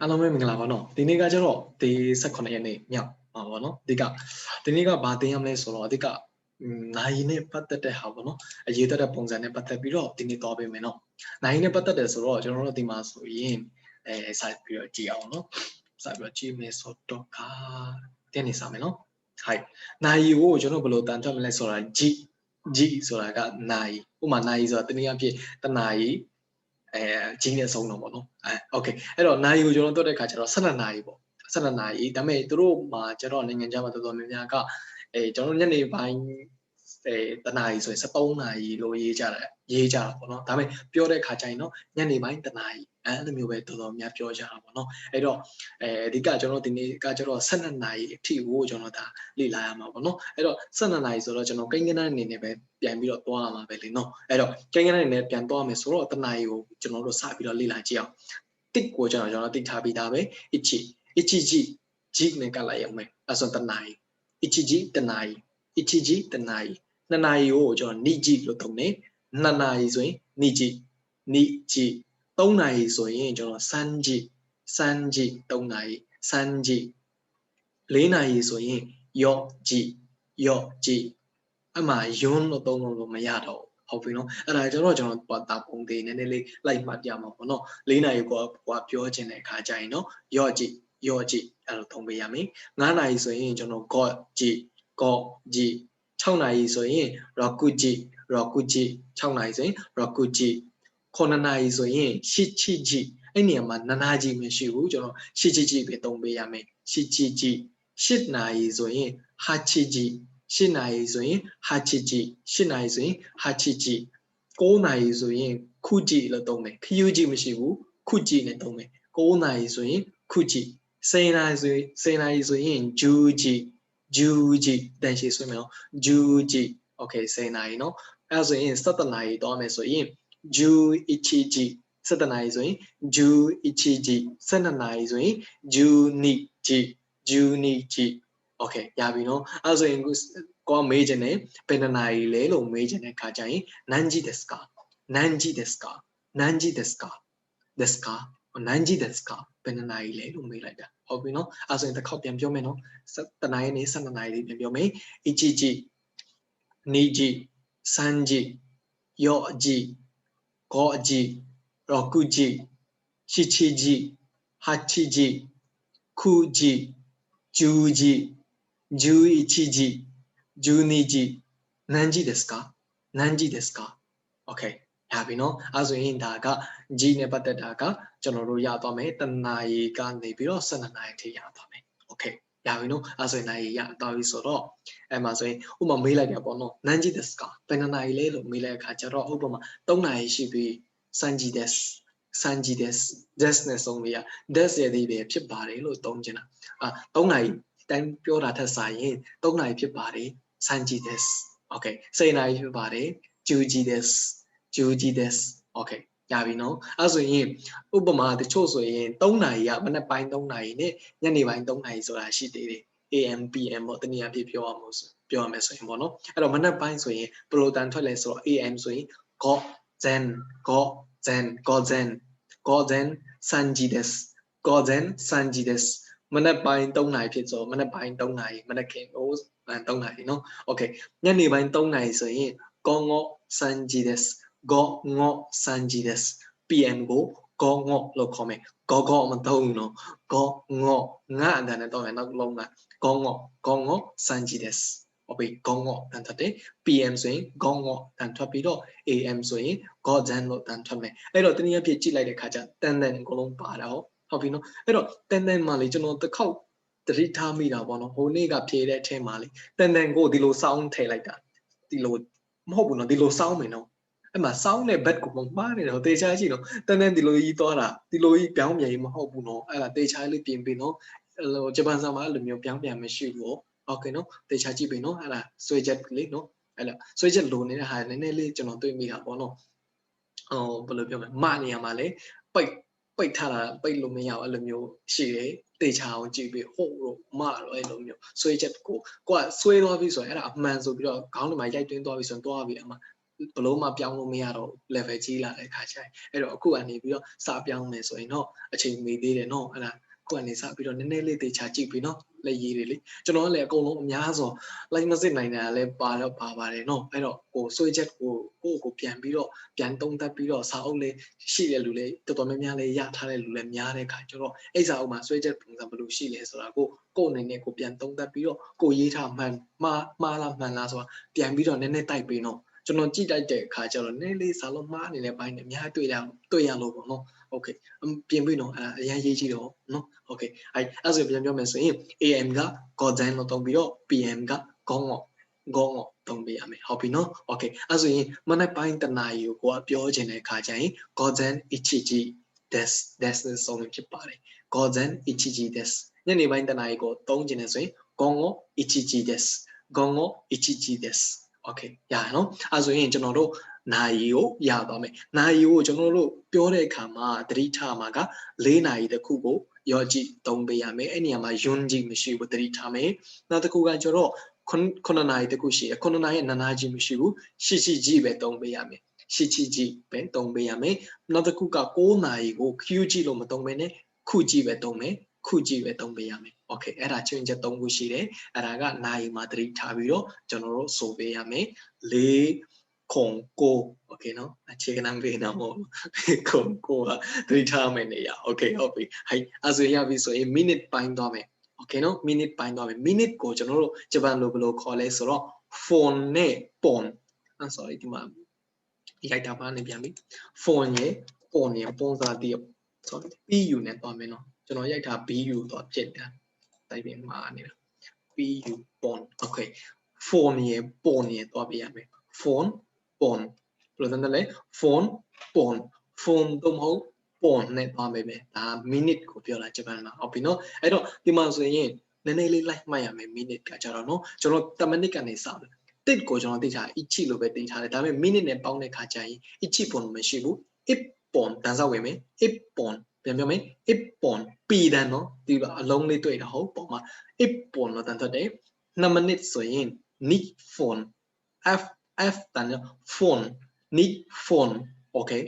အားလုံးပဲမင်္ဂလာပါနော်ဒီနေ့ကကျတော့ဒီ18ရက်နေ့မြောက်ပါပါနော်အဓိကဒီနေ့ကဘာသင်ရမလဲဆိုတော့အဓိကနိုင်နဲ့ပတ်သက်တဲ့ဟာပေါ့နော်အရေးသက်တဲ့ပုံစံနဲ့ပတ်သက်ပြီးတော့ဒီနေ့သွားပေးမယ်နော်နိုင်နဲ့ပတ်သက်တယ်ဆိုတော့ကျွန်တော်တို့ဒီမှာဆိုရင်အဲစိုက်ပြီးတော့ကြည့်အောင်နော်စိုက်ပြီးတော့ကြည့်မယ်ဆိုတော့ကတင်းနေစားမယ်နော်ဟိုက်နိုင်ကိုကျွန်တော်ဘယ်လိုတန်ထွက်မလဲဆိုတာ G G ဆိုတာကနိုင်ဥမာနိုင်ဆိုတာတနည်းအားဖြင့်တနာရီ အဲကြီးနဲ့ဆုံးတော့ပေါ့နော်အဲโอเคအဲ့တော့နာရီကိုကျွန်တော်တွက်တဲ့ခါကျတော့12နာရီပေါ့12နာရီဒါပေမဲ့သူတို့မှာကျတော့နိုင်ငံခြားမှာတော်တော်များများကအဲကျွန်တော်ညနေပိုင်းအဲတနာရီဆိုရင်73နာရီလို့ရေးကြတယ်ရေးကြတာပေါ့နော်ဒါပေမဲ့ပြောတဲ့ခါကျရင်တော့ညနေပိုင်းတနာရီ အဲလိုမျိုးပဲတော်တော်များပြောကြတာပေါ့နော်အဲ့တော့အဲအဓိကကျွန်တော်ဒီနေ့ကကျတော့12နာရီအထိကိုကျွန်တော်ဒါလေ့လာရမှာပေါ့နော်အဲ့တော့12နာရီဆိုတော့ကျွန်တော်ကိန်းကနန်းအနေနဲ့ပဲပြန်ပြီးတော့သွားရမှာပဲလေနော်အဲ့တော့ကိန်းကနန်းအနေနဲ့ပြန်သွားမယ်ဆိုတော့တနာရီကိုကျွန်တော်တို့စပြီးတော့လေ့လာကြည့်အောင်တစ်ကိုကျွန်တော်ကျွန်တော်တိထားပြီးသားပဲ ichi ichi ji ji နဲ့ကလိုက်ရမယ်အဲ့ဆိုတနာရီ ichi ji တနာရီ ichi ji တနာရီနှစ်နာရီကိုကျွန်တော် ni ji လို့သုံးတယ်နှစ်နာရီဆိုရင် ni ji ni ji 3နာရီဆိုရင်ကျွန်တော်စမ်းကြည့်စမ်းကြည့်3နာရီစမ်းကြည့်4နာရီဆိုရင်ယော့ကြည့်ယော့ကြည့်အမှယွန်းလို့သုံးလို့မရတော့ဟုတ်ပြီနော်အဲ့ဒါကျွန်တော်ကျွန်တော်တာပုံသေးနည်းနည်းလေးလိုက်မှတ်ပြမှာပေါ့နော်၄နာရီကိုကပြောချင်တဲ့အခါကျရင်နော်ယော့ကြည့်ယော့ကြည့်အဲ့လိုသုံးပေးရမယ်9နာရီဆိုရင်ကျွန်တော် god ကြည့် god ကြည့်6နာရီဆိုရင် roku ကြည့် roku ကြည့်6နာရီဆိုရင် roku ကြည့် 9နာရီဆိုရင်ရှစ်ချီချီအဲ့နေရာမှာနနာကြီးမရှိဘူးကျွန်တော်ရှစ်ချီချီပဲသုံးပေးရမယ်ရှစ်ချီချီ7နာရီဆိုရင်ဟာချီချီ7နာရီဆိုရင်ဟာချီချီ7နာရီဆိုရင်ဟာချီချီ9နာရီဆိုရင်ခုကြည့်လို့သုံးမယ်ခယူကြည့်မရှိဘူးခုကြည့်နဲ့သုံးမယ်9နာရီဆိုရင်ခုကြည့်10နာရီဆိုရင်10နာရီဆိုရင်ဂျူကြည့်ဂျူကြည့်တန်ရှည်ဆွေးမယ်နော်ဂျူကြည့် okay 10နာရီနော်အဲဆိုရင်17နာရီတော့မယ်ဆိုရင် Juichiji 7နာရီဆိုရင် Juichiji 12နာရီဆိုရင် Juniji Juniji okay ရပြီနော်အဲ့ဆိုရင်ကိုကမေးခြင်းနဲ့ဘယ်နှစ်နာရီလဲလို့မေးခြင်းတဲ့ခါကျရင် Nanji desu ka Nanji desu ka Nanji desu ka desu ka Nanji desu ka ဘယ်နှစ်နာရီလဲလို့မေးလိုက်တာဟုတ်ပြီနော်အဲ့ဆိုရင်တစ်ခေါက်ပြန်ပြောမယ်နော်တနာရီနဲ့12နာရီလေးပြန်ပြောမယ် Ichiji Niji Sanji Yoji 5時、6時、7時、8時、9時、10時、11時、12時、何時ですか？何時ですか ?OK。やびの、あずいんだが、じねばてだが、じゃのるやとめ、たないがねびろ、せなないてやと。 ရပြီနော်အဲဆိုရင်နိုင်ရတော့ပြီဆိုတော့အဲမှာဆိုရင်ဥပမာမေးလိုက်တာပေါ့နော်နန်းကြီး this ကဘယ်နှစ်နိုင်လဲလို့မေးလိုက်အခါကျတော့ဥပမာ3နိုင်ရှိပြီးစန်းကြီး this စန်းကြီး this this နဲ့ဆုံးလေးရ this ရဲ့ဒီပဲဖြစ်ပါတယ်လို့သုံးချင်တာအာ3နိုင်တိုင်းပြောတာထက်ဆိုင်ရင်3နိုင်ဖြစ်ပါတယ်စန်းကြီး this okay 4နိုင်ဖြစ်ပါတယ် juji this juji this okay ရပြီနော်အဲ့ဆိုရင်ဥပမာတချို့ဆိုရင်3နာရီကမနက်ပိုင်း3နာရီနဲ့ညနေပိုင်း3နာရီဆိုတာရှိသေးတယ် AM PM ပေါ့တနည်းအားဖြင့်ပြောရမှာဆိုပြောရမယ်ဆိုရင်ပေါ့နော်အဲ့တော့မနက်ပိုင်းဆိုရင် proton ထွက်လဲဆိုတော့ AM ဆိုရင် god zen god zen god zen god zen sanji des god zen sanji des မနက်ပိုင်း3နာရီဖြစ်ဆိုမနက်ပိုင်း3နာရီမနက်ခင်ဟို3နာရီနော် okay ညနေပိုင်း3နာရီဆိုရင် gongo sanji des ဂျီဒက်စ်ဂောငောစန်ဂျီဒက်စ် PM ကိုဂောငောလို့ခေါ်မယ်ဂောဂောမသုံးနော်ဂောငောငါအတန်နဲ့တော့ရနောက်လုံးကဂောငောဂောငောစန်ဂျီဒက်စ်ဟုတ်ပြီဂောငောတန်ထွက်တယ် PM ဆိုရင်ဂောငောတန်ထွက်ပြီးတော့ AM ဆိုရင်ဂောဂျန်လို့တန်ထွက်မယ်အဲ့တော့တနည်းအားဖြင့်ကြည့်လိုက်တဲ့ခါကျတန်တန်အကုန်လုံးပါတာဟုတ်ဟုတ်ပြီနော်အဲ့တော့တန်တန်မှလေကျွန်တော်တစ်ခေါက်တတိထားမိတာပေါ့နော်ဟိုနေ့ကဖြေတဲ့အထဲမှာလေတန်တန်ကိုဒီလိုစောင်းထည့်လိုက်တာဒီလိုမဟုတ်ဘူးနော်ဒီလိုစောင်းမယ်နော် အဲ့မှာစောင်းတဲ့ bed ကိုမှမှားနေတယ်ဟိုတေချာရှိနော်တန်းတန်းဒီလိုကြီးသွားတာဒီလိုကြီးပြောင်းပြန်ကြီးမဟုတ်ဘူးနော်အဲ့ဒါတေချာလေးပြင်ပြီးနော်ဟိုဂျပန်စာမှာအဲ့လိုမျိုးပြောင်းပြန်မရှိဘူး okay နော်တေချာကြည့်ပြီးနော်အဲ့ဒါဆွဲချက်လေးနော်အဲ့လိုဆွဲချက်လိုနေတဲ့ဟာနည်းနည်းလေးကျွန်တော်တွေ့မိတာပေါ့နော်ဟိုဘယ်လိုပြောမလဲမနေရမှာလေပိတ်ပိတ်ထားတာပိတ်လို့မရအောင်အဲ့လိုမျိုးရှိတယ်တေချာအောင်ကြည့်ပြီးဟုတ်တော့မတော့အဲ့လိုမျိုးဆွဲချက်ကိုကိုကဆွဲသွားပြီဆိုရင်အဲ့ဒါအမှန်ဆိုပြီးတော့ခေါင်းထဲမှာရိုက်တွင်းသွားပြီဆိုရင်သွားပြီအမှ ဘလို့မှပြောင်းလို့မရတော့ level ကြီးလာတဲ့ခါကျရင်အဲ့တော့အခုကနေပြီးတော့စပြောင်းမယ်ဆိုရင်တော့အချိန်မီသေးတယ်နော်အဲ့ဒါခုကနေစပြီးတော့နည်းနည်းလေးသေချာကြည့်ပြီးနော်လက်ရည်တွေလေကျွန်တော်ကလည်းအကုန်လုံးအများဆိုလိုက်မစစ်နိုင်တာလည်းပါတော့ပါပါတယ်နော်အဲ့တော့ကိုဆွေးချက်ကိုကိုကိုပြန်ပြီးတော့ပြန်တုံးသက်ပြီးတော့စာအုပ်လေးရှိတဲ့လူလေးတော်တော်များများလေးရထားတဲ့လူလည်းများတဲ့ခါကျတော့အဲ့စာအုပ်မှာဆွေးချက်ပုံစံဘယ်လိုရှိလဲဆိုတာကိုကိုအနေနဲ့ကိုပြန်တုံးသက်ပြီးတော့ကိုရေးထားမှန်မှားမှားလားမှန်လားဆိုတာပြန်ပြီးတော့နည်းနည်းတိုက်ပြီးနော် ကျွန်တော်ကြည့်တိုက်တဲ့အခါကျတော့နည်းလေးစာလုံးမှားနေတဲ့ဘိုင်းနဲ့အများကြီးတွေ့ရတွေ့ရလို့ပေါ့နော်โอเคပြင်ပြီးနော်အဲ့ဒါအရင်ရေးကြည့်တော့နော်โอเคအဲ့အဲ့ဆိုပြန်ပြောမယ်ဆိုရင် AM က Godan လို့တုံးပြီးတော့ PM က Gong ဂေါငေါတုံးပေးရမယ်ဟုတ်ပြီနော်โอเคအဲ့ဆိုရင်မနေ့ပိုင်းတနာရီကိုကိုကပြောချင်တဲ့အခါကျရင် Godan Ichiji des des ဆုံးဖြစ်ပါတယ် Godan Ichiji des ညနေပိုင်းတနာရီကိုတုံးချင်တယ်ဆိုရင် Gongo Ichiji des Gongo Ichiji des โอเคရရနော်အဲဆိုရင်ကျွန်တော်တို့နာယီကိုရသွားမယ်နာယီကိုကျွန်တော်တို့ပြောတဲ့အခါမှာသတိထားမှာက၄နာရီတစ်ခုကိုရောကြည့်သုံးပေးရမယ်အဲ့နေရာမှာယွန်းကြည့်မရှိဘူးသတိထားမယ်နောက်တစ်ခုကကျတော့ခုနှစ်နာရီတစ်ခုရှိတယ်ခုနှစ်နာရီနာနာကြည့်မရှိဘူးရှိရှိကြည့်ပဲသုံးပေးရမယ်ရှိချီကြည့်ပဲသုံးပေးရမယ်နောက်တစ်ခုက9နာရီကို Q ကြည့်လို့မသုံးဘဲနဲ့ခုကြည့်ပဲသုံးမယ် ခုကြည့်ပဲသုံးပေးရမယ်โอเคအဲ့ဒါချင်းချက်၃ခုရှိတယ်အဲ့ဒါကနိုင်မှာသတိထားပြီးတော့ကျွန်တော်တို့ဆိုပေးရမယ်၄ခုံကိုโอเคနော်အခြေခံပေးနေမို့ခုံကိုကသတိထားမယ်နေရโอเคဟုတ်ပြီဟိုက်အဲ့ဆိုရပြီဆိုရင် minute ပိုင်းသွားမယ်โอเคနော် minute ပိုင်းသွားမယ် minute ကိုကျွန်တော်တို့ဂျပန်လိုဘယ်လိုခေါ်လဲဆိုတော့ phone နဲ့ pon I'm sorry ဒီမှာရိုက်တာပါနေပြန်ပြီ phone ရဲ့ pon ရဲ့ပုံစံတည်း sorry PU နဲ့သွားမယ်နော် ကျွန်တော်ရိုက်ထား BU တော့ဖြစ်တယ်တိုင်ပင်မှာနေတာ BU pon okay phone ရယ် pon ရယ်သွားပြရမယ် phone pon ဘယ်လိုလဲ phone pon phone တော့မဟုတ် pon နဲ့သွားမယ်ပဲဒါ minute ကိုပြောတာဂျပန်မှာဟုတ်ပြီနော်အဲ့တော့ဒီမှာဆိုရင်နည်းနည်းလေး like မှတ်ရမယ် minute ကကြတော့နော်ကျွန်တော်10မိနစ်ကနေစတယ်တစ်ကိုကျွန်တော်သိချာ ichi လို့ပဲသိထားတယ်ဒါပေမဲ့ minute နဲ့ပေါင်းတဲ့ခါကျရင် ichi pon မရှိဘူး ip pon တန်းစားဝင်မယ် ip pon ပြန်ပြောမယ် ip pon ပီတန်နော်ဒီပါအလုံးလေးတွေ့တာဟုတ်ပုံမှာ ip pon လို့တန်းထွက်တယ်2မိနစ်ဆိုရင် need phone f f တန်း phone need phone okay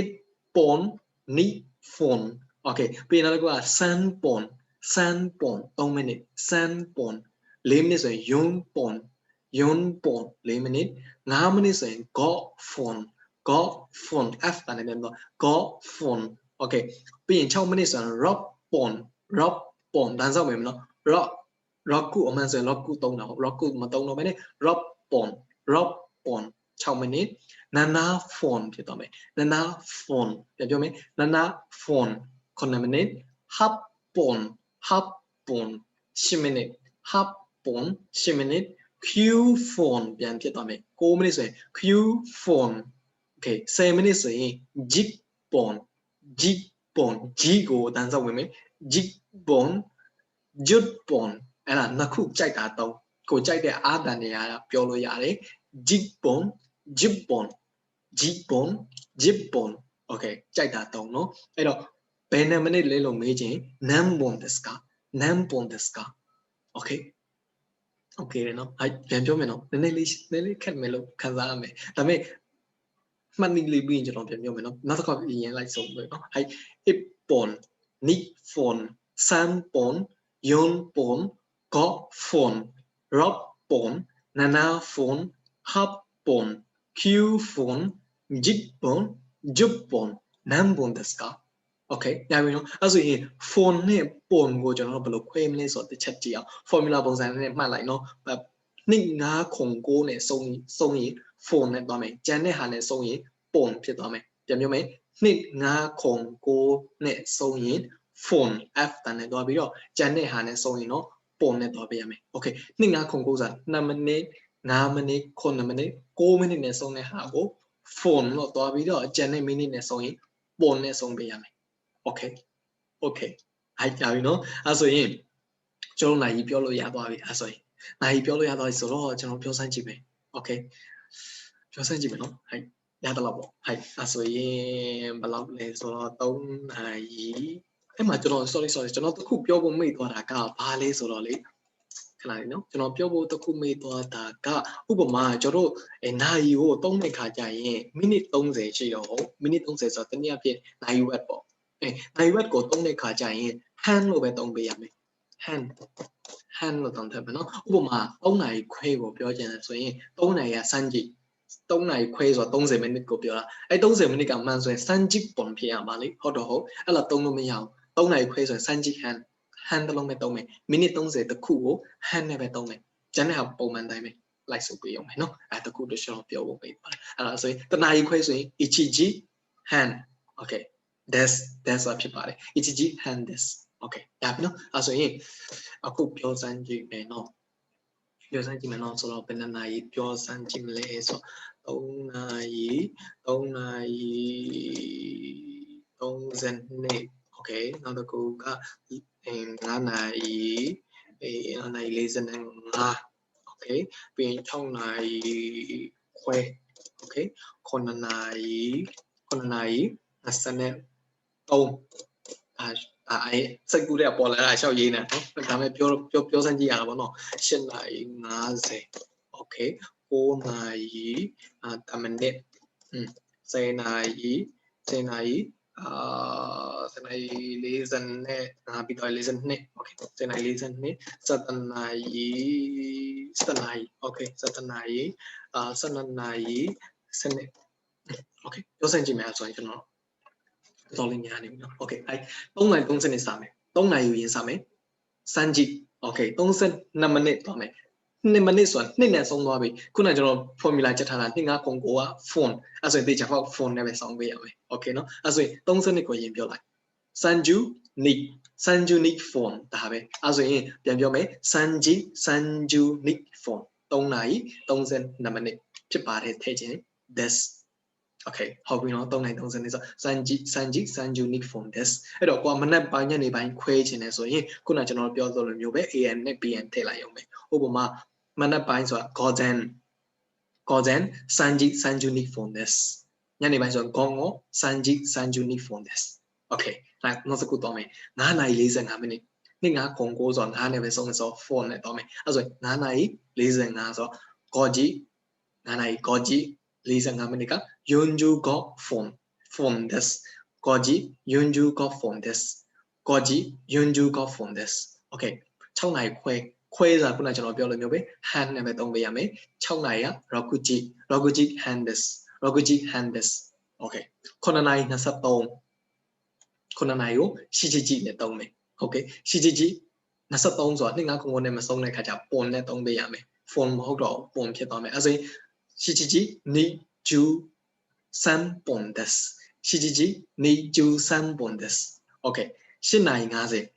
ip pon need phone okay ပြီးနောက်တစ်ခုက sun pon sun pon 3မိနစ် sun pon 4မိနစ်ဆိုရင် yun pon yun pon 4မိနစ်5မိနစ်ဆိုရင် got phone got phone f တန်းနေတယ်တော့ got phone okay ပြီးရင်6မိနစ်ဆိုရင် rock pon rock pon တန်းစောက်မယ်မနော် rock rock ကုအမှန်ဆိုရင် rock ကုသုံးတာဟုတ် rock ကုမသုံးတော့ဘဲနဲ့ rock pon rock pon 6မိနစ် nana phone ဖြစ်သွားမယ် nana phone ပြန်ပြောမယ် nana phone 9မိနစ် hub pon hub pon 10မိနစ် hub pon 10မိနစ် q phone ပြန်ဖြစ်သွားမယ်9မိနစ်ဆိုရင် q phone okay 10မိနစ်ဆိုရင် jig pon jig pon g ကိုအတန်းစောက်ဝင်မယ် jig pon jut pon အဲ့ဒါနှစ်ခုကြိုက်တာတော့ကိုကြိုက်တဲ့အာတန်နေရာပြောလို့ရတယ် jig pon jig pon jig pon jig pon okay ကြိုက်တာတော့เนาะအဲ့တော့ဘယ်နှမိနစ်လဲလို့မေးခြင်း nan pon desu ka nan pon desu ka okay okay เนาะအဲ့ပြန်ပြောမယ်เนาะနည်းနည်းလေးနည်းလေးခက်မယ်လို့ခံစားရမယ်ဒါပေမဲ့ Manningly ကျွန်တော်ပြန်ပြောမယ်နော်နောက်တစ်ခါအရင်လိုက်ဆုံးပဲနော်ဟိုက် ippon nifon sampon yonpon gopon roppon nanafon happon qfon jippon juppon nampon ですか okay ဒါပေမဲ့အဲ့ဆိုရင် phone နဲ့ phone ကိုကျွန်တော်တို့ဘယ်လိုခွဲမလဲဆိုတော့တစ်ချက်ကြည့်အောင် formula ပုံစံနဲ့မှတ်လိုက်နော်နှစ်9ခု9နဲ့စုံစုံရင် phone နဲ့သွားမယ်ကျန်တဲ့ဟာနဲ့စုံရင် pon ဖြစ်သွားမယ်ပြန်ပြောမယ်နှစ်ငါးခုံကိုနဲ့စုံရင် phone f တန်နဲ့သွားပြီးတော့ကျန်တဲ့ဟာနဲ့စုံရင်တော့ pon နဲ့သွားပေးရမယ် okay နှစ်ငါးခုံကိုဆိုတာ2မိနစ်5မိနစ်9မိနစ်6မိနစ်နဲ့စုံတဲ့ဟာကို phone လို့သွားပြီးတော့ကျန်တဲ့မိနစ်နဲ့စုံရင် pon နဲ့စုံပေးရမယ် okay okay အဲ့ကြပြီနော်အဲ့ဆိုရင်ကျွန်တော်နိုင်ပြောလို့ရသွားပြီအဲ့ဆိုရင်နိုင်ပြောလို့ရသွားပြီဆိုတော့ကျွန်တော်ပြောစမ်းကြည့်မယ် okay ပြောစမ်းကြည့်မယ်နော်ဟဲ့ရတယ်လို့ပေါ့ဟဲ့အဲ့ဆိုရင်ဘယ်လောက်လဲဆိုတော့3နိုင်အဲ့မှာကျွန်တော် sorry sorry ကျွန်တော်တခုပြောဖို့မိတ်သွားတာကဘာလဲဆိုတော့လေခဏလေးနော်ကျွန်တော်ပြောဖို့တစ်ခုမေးသွားတာကဥပမာကျွန်တော်တို့အဲနိုင်ကိုသုံးတဲ့ခါကျရင်မိနစ်30ရှိတော့ဟုတ်မိနစ်30ဆိုတော့တနည်းအားဖြင့်နိုင်ဝက်ပေါ့အဲနိုင်ဝက်ကိုသုံးတဲ့ခါကျရင် hand လို့ပဲသုံးပေးရမယ် hand hand လို့သုံးထည့်မယ်နော်ဥပမာ3နာရီခွဲကိုပြောချင်တယ်ဆိုရင်3နာရီကစမ်းကြည့်3နာရီခွဲဆိုတော့30မိနစ်ကိုပြောတာအဲ30မိနစ်ကမှန်ဆိုရင်စမ်းကြည့်ပုံဖြစ်ရပါလေဟုတ်တော့ဟုတ်အဲ့လိုသုံးလို့မရအောင်3နာရီခွဲဆိုရင်စမ်းကြည့် hand hand တစ်လုံးနဲ့သုံးမယ်မိနစ်30တစ်ခုကို hand နဲ့ပဲသုံးမယ်ကျန်တဲ့ဟာပုံမှန်တိုင်းပဲလိုက်စုပ်ပေးအောင်မယ်နော်အဲတခုတစ်ချက်တော့ပြောဖို့ပေးပါတယ်အဲ့ဒါဆိုရင်တနာရီခွဲဆိုရင် ichiji hand okay that's that's ဖြစ်ပါတယ် ichiji hand this okay ဒါပြီနော်အဲဆိုရင်အခုပြောစမ်းကြည့်မယ်နော်ပြောစမ်းကြည့်မယ်နော်ဆိုတော့ဘယ်နှစ်နာရီပြောစမ်းကြည့်မလဲဆိုတော့3နာရီ3နာရီ30နှစ် okay နောက်တစ်ခုကအဲ9နာရီအဲ9နာရီ45 okay ပြီးရင်6နာရီခွဲ okay 9နာရီ9နာရီ23အာ အဲစိတ်ကူးတဲ့ပေါ်လာတာရှောက်ရေးနေနော်ဒါမဲ့ပြောပြောပြောစမ်းကြည့်ရတာပေါ့နော်၈နာရီ50 okay 9နာရီအာ10မိနစ်อืม10နာရီ10နာရီအာ10နာရီ40နဲ့ငါပြီးတော့40နှစ် okay 10နာရီ40နှစ်7နာရီ7နာရီ okay 7နာရီအာ7နာရီ7နှစ် okay ပြောစမ်းကြည့်မယ်ဆိုရင်ကျွန်တော် တော်လေးများနေပြီနော် okay အဲ3နိုင်30နဲ့စမယ်3နိုင်ယူရင်စမယ်စမ်းကြည့် okay 32မိနစ်သွားမယ်2မိနစ်ဆိုတာ2နဲ့ဆုံးသွားပြီခုနကကျွန်တော် formula ချက်ထားတာ2909က phone အဲ့ဆိုရင်တေချာဖောက် phone နဲ့ပဲစောင်းပေးရမယ် okay နော်အဲ့ဆိုရင်30ကိုရင်ပြောလိုက် sanju nick sanju nick phone ဒါပဲအဲ့ဆိုရင်ပြန်ပြောမယ် sanji sanju nick phone 3နာရီ32မိနစ်ဖြစ်ပါတယ်ထည့်ခြင်း this okay ဟုတ်ပြီနော်3နိုင်30နေဆို sanji sanji sanju nick phone this အဲ့တော့ကိုကမနက်ပိုင်းညနေပိုင်းခွဲခြင်းလဲဆိုရင်ခုနကျွန်တော်ပြောသလိုမျိုးပဲ am နဲ့ pm ထည့်လိုက်ရုံပဲဥပမာမနက်ပိုင်းဆိုတာ gozen gozen sanji sanju nick phone this ညနေပိုင်းဆို gongo sanji sanju nick phone this okay လိုက်နောက်တစ်ခုတော့မယ်9နာရီ45မိနစ်နေ့9ခု9ဆိုတော့9နဲ့ပဲဆုံးဆို4နဲ့တော့မယ်အဲ့ဆို9နာရီ45ဆိုတော့ goji 9နာရီ goji 45မိနစ်က yonju go phone phone this goji yonju go phone this goji yonju go phone this okay 6နာရီခွဲခွဲဆိုတာခုနကျွန်တော်ပြောလို့မျိုးပဲ hand နဲ့ပဲသုံးပေးရမယ်6နာရီက rokuji rokuji hand this rokuji hand this okay 9နာရီ23 9နာရီကိုရှိချီချီနဲ့သုံးမယ်ဟုတ်ကဲ့ရှိချီချီ23ဆိုတာနှစ်ငါခုံခုံနဲ့မဆုံးတဲ့ခါကျပွန်နဲ့သုံးပေးရမယ် phone မဟုတ်တော့ပွန်ဖြစ်သွားမယ်အဲဆိုရင် 7時23三本です。7時23三本です。OK。市内がぜ。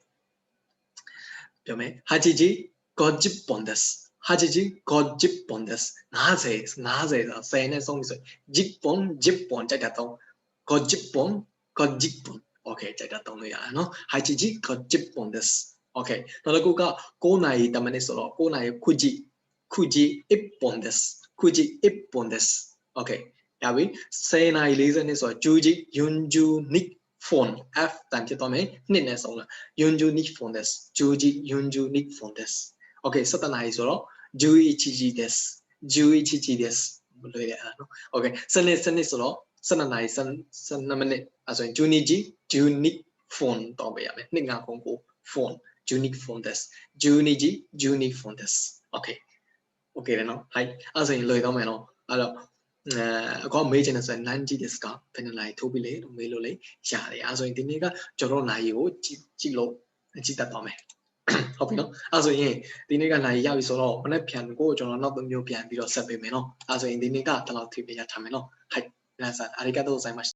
表明、八時50本です。8時50本です。なぜ、なぜだ、せね、そんす。十本、十本、じゃだと。五十本、五十本。OK、じゃだとのやの。八時50本です。OK。ただこが、校内ためにその、校内九時、九時一本です。kuji ippon desu. Okay. Yabi, senai reason is juji yunju nik fon. F tan chito me ni ne so la. Yunju nik fon desu. Juji yunju nik fon desu. Okay, satanai so lo. Juichi ji desu. Juichi ji desu. Okay, sunny sunny solo, sun and I sun, sun nominate as a juniji, junic phone, Tobiam, Ninga Kongo, phone, junic phone des, juniji, junic phone des. Okay. okay တယ်နော် right အဲ့ဆိုရင်လွယ်ကောင်းမယ်နော်အဲ့တော့အကောမေးချင်တယ်ဆိုရင် 90 days ကဘယ်နှလိုက်ထိုးပြီလေလို့မေးလို့လေရတယ်အဲဆိုရင်ဒီနေ့ကကျွန်တော်နိုင်ရီကိုကြည့်ကြည့်လို့ကြည့်တတ်ပါမယ်ဟုတ်ပြီနော်အဲဆိုရင်ဒီနေ့ကနိုင်ရီရပြီဆိုတော့မနေ့ပြန်ကိုကျွန်တော်နောက်တစ်မျိုးပြန်ပြီးတော့ဆက်ပေးမယ်နော်အဲဆိုရင်ဒီနေ့ကတလောက်ထိပြရထားမယ်နော်ဟိုက်လာစားအရီဂါတိုဂိုဇိုင်မတ်